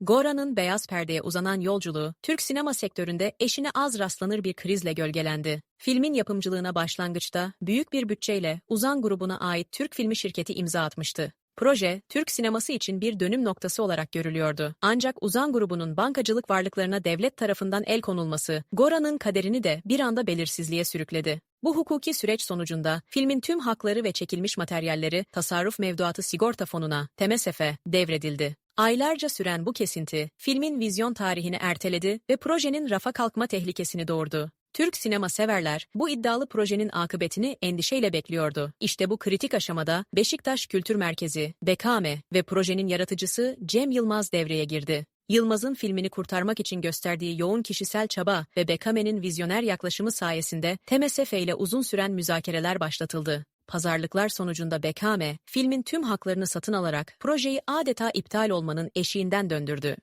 Gora'nın beyaz perdeye uzanan yolculuğu, Türk sinema sektöründe eşine az rastlanır bir krizle gölgelendi. Filmin yapımcılığına başlangıçta büyük bir bütçeyle Uzan grubuna ait Türk filmi şirketi imza atmıştı. Proje, Türk sineması için bir dönüm noktası olarak görülüyordu. Ancak Uzan grubunun bankacılık varlıklarına devlet tarafından el konulması, Gora'nın kaderini de bir anda belirsizliğe sürükledi. Bu hukuki süreç sonucunda filmin tüm hakları ve çekilmiş materyalleri Tasarruf Mevduatı Sigorta Fonu'na, TEMESEF'e devredildi. Aylarca süren bu kesinti, filmin vizyon tarihini erteledi ve projenin rafa kalkma tehlikesini doğurdu. Türk sinema severler bu iddialı projenin akıbetini endişeyle bekliyordu. İşte bu kritik aşamada Beşiktaş Kültür Merkezi, BKM ve projenin yaratıcısı Cem Yılmaz devreye girdi. Yılmaz'ın filmini kurtarmak için gösterdiği yoğun kişisel çaba ve Bekame'nin vizyoner yaklaşımı sayesinde TMSF ile uzun süren müzakereler başlatıldı. Pazarlıklar sonucunda Bekame, filmin tüm haklarını satın alarak projeyi adeta iptal olmanın eşiğinden döndürdü.